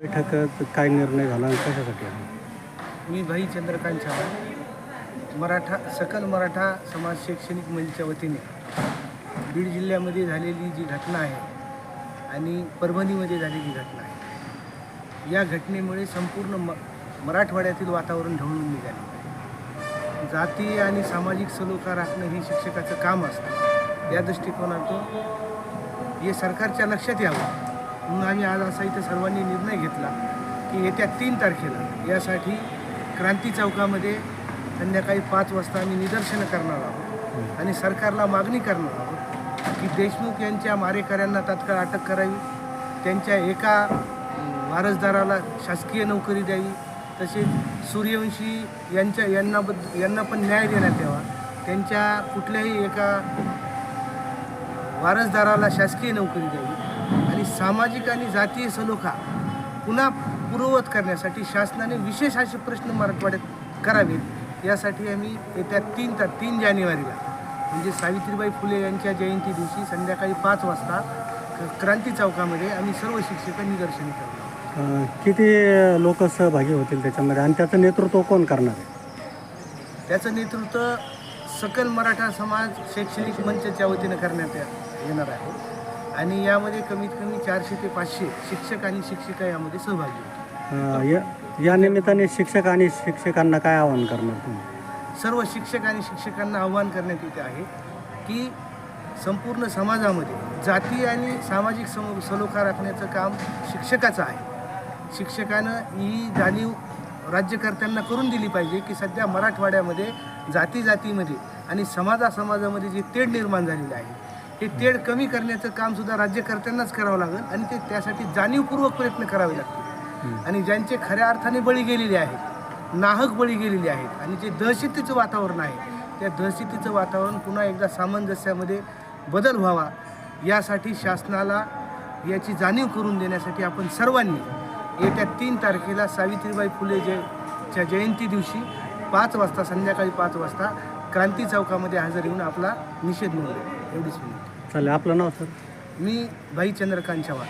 बैठकात काय निर्णय झाला आणि कशासाठी आहे? मी भाई चंद्रकांत चव्हाण मराठा सकल मराठा समाज शैक्षणिक मंचच्या वतीने बीड जिल्ह्यामध्ये झालेली जी घटना आहे आणि परभणीमध्ये झालेली घटना आहे या घटनेमुळे संपूर्ण म मराठवाड्यातील वातावरण ढवळून निघाले. जाती आणि सामाजिक सलोखा राखणं हे शिक्षकाचं काम असतं. या दृष्टिकोनातून हे सरकारच्या लक्षात यावं. म्हणून आम्ही आज असा इथं सर्वांनी निर्णय घेतला की येत्या तीन तारखेला यासाठी क्रांती चौकामध्ये संध्याकाळी पाच वाजता आम्ही निदर्शनं करणार आहोत. आणि सरकारला मागणी करणार आहोत की देशमुख यांच्या मारेकऱ्यांना तात्काळ अटक करावी त्यांच्या एका वारसदाराला शासकीय नोकरी द्यावी तसेच सूर्यवंशी यांच्या यांनाबद्द यांना पण न्याय देण्यात यावा त्यांच्या कुठल्याही एका वारसदाराला शासकीय नोकरी द्यावी. आणि सामाजिक आणि जातीय सलोखा पुन्हा पूर्ववत करण्यासाठी शासनाने विशेष असे प्रश्न मराठवाड्यात करावेत. यासाठी आम्ही येत्या तीन ता तीन जानेवारीला म्हणजे सावित्रीबाई फुले यांच्या जयंती दिवशी संध्याकाळी पाच वाजता क- क्रांती चौकामध्ये आम्ही सर्व शिक्षक निदर्शने अं, किती लोक सहभागी होतील त्याच्यामध्ये? आणि त्याचं नेतृत्व कोण करणार आहे? त्याचं नेतृत्व सकल मराठा समाज शैक्षणिक मंचच्या वतीनं करण्यात येणार आहे. आणि यामध्ये कमीत कमी चारशे ते पाचशे शिक्षक आणि शिक्षिका यामध्ये सहभागी अं, या या निमित्ताने शिक्षक आणि शिक्षकांना काय आवाहन करणार तुम्ही? सर्व शिक्षक आणि शिक्षकांना आव्हान करण्यात येते आहे की संपूर्ण समाजामध्ये जाती आणि सामाजिक सम सलोखा राखण्याचं काम शिक्षकाचं आहे. शिक्षकानं ही जाणीव राज्यकर्त्यांना करून दिली पाहिजे की सध्या मराठवाड्यामध्ये जाती जातीमध्ये आणि समाजा समाजामध्ये जे तेढ निर्माण झालेलं आहे हे तेढ कमी करण्याचं कामसुद्धा राज्यकर्त्यांनाच करावं लागेल आणि ते त्यासाठी जाणीवपूर्वक प्रयत्न करावे लागतील. आणि ज्यांचे खऱ्या अर्थाने बळी गेलेले आहेत नाहक बळी गेलेले आहेत आणि जे दहशतीचं वातावरण आहे त्या दहशतीचं वातावरण पुन्हा एकदा सामंजस्यामध्ये बदल व्हावा यासाठी शासनाला याची जाणीव करून देण्यासाठी आपण सर्वांनी येत्या तीन तारखेला सावित्रीबाई फुले जय च्या जयंती दिवशी पाच वाजता संध्याकाळी पाच वाजता क्रांती चौकामध्ये हजर येऊन आपला निषेध नोंदवेल एवढीच विनंती चालेल आपलं नाव सर? मी भाई चंद्रकांत चव्हाण.